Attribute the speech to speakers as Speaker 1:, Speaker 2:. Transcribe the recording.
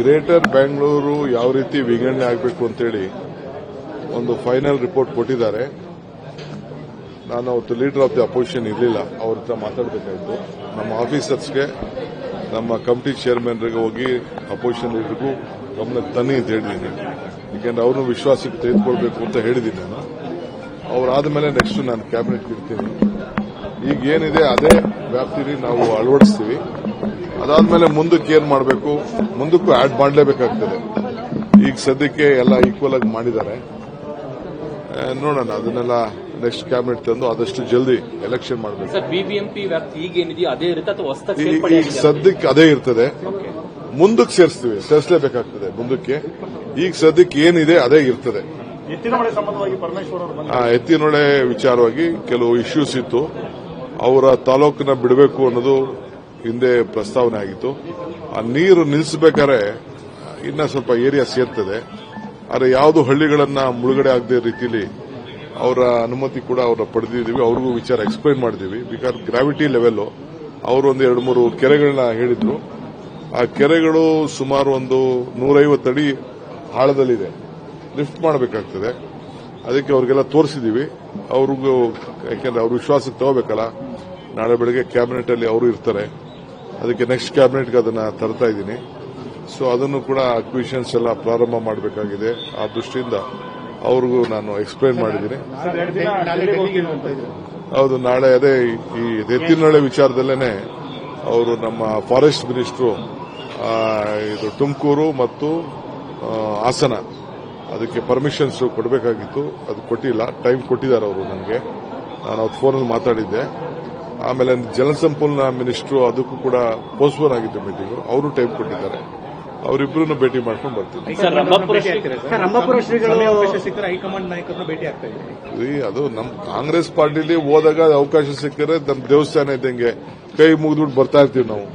Speaker 1: Greater Bengaluru ಯಾವ ರೀತಿ ವಿಂಗಡಣೆ ಆಗಬೇಕು ಅಂತೇಳಿ ಒಂದು ಫೈನಲ್ ರಿಪೋರ್ಟ್ ಕೊಟ್ಟಿದ್ದಾರೆ. ನಾನು ಅವತ್ತು ಲೀಡರ್ ಆಫ್ ದಿ ಅಪೋಸಿಷನ್ ಇರಲಿಲ್ಲ, ಅವ್ರ ಹತ್ರ ಮಾತಾಡಬೇಕಾಯಿತು. ನಮ್ಮ ಆಫೀಸರ್ಸ್ಗೆ, ನಮ್ಮ ಕಮಿಟಿ ಚೇರ್ಮನ್ರಿಗೆ ಹೋಗಿ ಅಪೋಸಿಷನ್ ಲೀಡರ್ಗೂ ಗಮನ ತನ್ನಿ ಅಂತ ಹೇಳಿದ್ದೀನಿ. ಯಾಕೆಂದ್ರೆ ಅವ್ರನ್ನೂ ವಿಶ್ವಾಸಕ್ಕೆ ತೆಗೆದುಕೊಳ್ಬೇಕು ಅಂತ ಹೇಳಿದ್ದೀನಿ ನಾನು. ಅವರಾದ ಮೇಲೆ ನೆಕ್ಸ್ಟ್ ನಾನು ಕ್ಯಾಬಿನೆಟ್ ಇರ್ತೀನಿ. ಈಗ ಏನಿದೆ ಅದೇ ವ್ಯಾಪ್ತಿಲಿ ನಾವು ಅಳವಡಿಸ್ತೀವಿ. ಅದಾದ್ಮೇಲೆ ಮುಂದಕ್ಕೆ ಏನ್ ಮಾಡಬೇಕು? ಮುಂದಕ್ಕೂ ಆಡ್ ಮಾಡಲೇಬೇಕಾಗ್ತದೆ. ಈಗ ಸದ್ಯಕ್ಕೆ ಎಲ್ಲ ಈಕ್ವಲ್ ಆಗಿ ಮಾಡಿದ್ದಾರೆ. ನೋಡೋಣ ಅದನ್ನೆಲ್ಲ ನೆಕ್ಸ್ಟ್ ಕ್ಯಾಬಿನೆಟ್ ತಂದು ಆದಷ್ಟು ಜಲ್ದಿ ಎಲೆಕ್ಷನ್ ಮಾಡಬೇಕು.
Speaker 2: ಸರ್ ಬಿಬಿಎಂಪಿ ವ್ಯಾಪ್ತಿ ಅದೇ
Speaker 1: ಈಗ ಈಗ ಸದ್ಯಕ್ಕೆ ಅದೇ ಇರ್ತದೆ. ಮುಂದಕ್ಕೆ ಸೇರಿಸ್ತೀವಿ ಸೇರಿಸಲೇಬೇಕಾಗ್ತದೆ ಮುಂದಕ್ಕೆ. ಈಗ ಸದ್ಯಕ್ಕೆ ಏನಿದೆ ಅದೇ ಇರ್ತದೆ.
Speaker 3: ಎತ್ತಿನೊಳೆ ಸಂಬಂಧವಾಗಿ ಪರಮೇಶ್ವರ್ ಅವರು
Speaker 1: ಆ ಎತ್ತಿನೊಳೆ ವಿಚಾರವಾಗಿ ಕೆಲವು ಇಶ್ಯೂಸ್ ಇತ್ತು. ಅವರ ತಾಲೂಕನ್ನ ಬಿಡಬೇಕು ಅನ್ನೋದು ಹಿಂದೆ ಪ್ರಸ್ತಾವನೆ ಆಗಿತ್ತು. ಆ ನೀರು ನಿಲ್ಲಿಸಬೇಕಾದ್ರೆ ಇನ್ನ ಸ್ವಲ್ಪ ಏರಿಯಾ ಸೇರ್ತದೆ. ಆದರೆ ಯಾವುದು ಹಳ್ಳಿಗಳನ್ನ ಮುಳುಗಡೆ ಆಗದೆ ರೀತಿಯಲ್ಲಿ ಅವರ ಅನುಮತಿ ಕೂಡ ಅವರ ಪಡೆದಿದ್ದೀವಿ. ಅವ್ರಿಗೂ ವಿಚಾರ ಎಕ್ಸ್ಪ್ಲೈನ್ ಮಾಡಿದ್ದೀವಿ. ಬಿಕಾಸ್ ಗ್ರಾವಿಟಿ ಲೆವೆಲ್ ಅವರು ಒಂದು ಎರಡು ಮೂರು ಕೆರೆಗಳನ್ನ ಹೇಳಿದ್ರು. ಆ ಕೆರೆಗಳು ಸುಮಾರು ಒಂದು ನೂರೈವತ್ತು ಅಡಿ ಆಳದಲ್ಲಿದೆ. ಲಿಫ್ಟ್ ಮಾಡಬೇಕಾಗ್ತದೆ. ಅದಕ್ಕೆ ಅವ್ರಿಗೆಲ್ಲ ತೋರಿಸಿದೀವಿ. ಅವ್ರಿಗೂ, ಯಾಕೆಂದ್ರೆ ಅವ್ರ ವಿಶ್ವಾಸಕ್ಕೆ ತಗೋಬೇಕಲ್ಲ. ನಾಳೆ ಬೆಳಗ್ಗೆ ಕ್ಯಾಬಿನೆಟ್ ಅಲ್ಲಿ ಅವರು ಇರ್ತಾರೆ. ಅದಕ್ಕೆ ನೆಕ್ಸ್ಟ್ ಕ್ಯಾಬಿನೆಟ್ಗೆ ಅದನ್ನ ತರ್ತಾ ಇದ್ದೀನಿ. ಸೊ ಅದನ್ನು ಕೂಡ ಅಕ್ವಿಷನ್ಸ್ ಎಲ್ಲ ಪ್ರಾರಂಭ ಮಾಡಬೇಕಾಗಿದೆ. ಆ ದೃಷ್ಟಿಯಿಂದ ಅವ್ರಿಗೂ ನಾನು ಎಕ್ಸ್ಪ್ಲೈನ್ ಮಾಡಿದ್ದೀನಿ. ಹೌದು, ನಾಳೆ ಅದೇ ಈ ಎತ್ತಿನಳೆ ವಿಚಾರದಲ್ಲೇನೆ ಅವರು ನಮ್ಮ ಫಾರೆಸ್ಟ್ ಮಿನಿಸ್ಟ್ರು ಇದು ತುಮಕೂರು ಮತ್ತು ಹಾಸನ. ಅದಕ್ಕೆ ಪರ್ಮಿಷನ್ಸ್ ಕೊಡಬೇಕಾಗಿತ್ತು. ಅದು ಕೊಟ್ಟಿಲ್ಲ. ಟೈಮ್ ಕೊಟ್ಟಿದ್ದಾರೆ ಅವರು ನನಗೆ. ನಾನು ಅವತ್ತು ಫೋನಲ್ಲಿ ಮಾತಾಡಿದ್ದೆ. ಆಮೇಲೆ ಜಲಸಂಪನ್ಮೂಲ ಮಿನಿಸ್ಟ್ರು ಅದಕ್ಕೂ ಕೂಡ ಪೋಸ್ಟ್ಪೋನ್ ಆಗಿತ್ತು ಮೀಟಿಂಗು ಅವರು ಟೈಮ್ ಕೊಟ್ಟಿದ್ದಾರೆ. ಅವರಿಬ್ಬರನ್ನು ಭೇಟಿ ಮಾಡ್ಕೊಂಡು ಬರ್ತೀನಿ. ಅದು ನಮ್ಮ ಕಾಂಗ್ರೆಸ್ ಪಾರ್ಟಿಲಿ ಹೋದಾಗ ಅವಕಾಶ ಸಿಕ್ಕರೆ ನಮ್ಮ ದೇವಸ್ಥಾನ ಇದ್ದಂಗೆ ಕೈ ಮುಗಿದ್ಬಿಟ್ಟು ಬರ್ತಾ ಇರ್ತೀವಿ ನಾವು.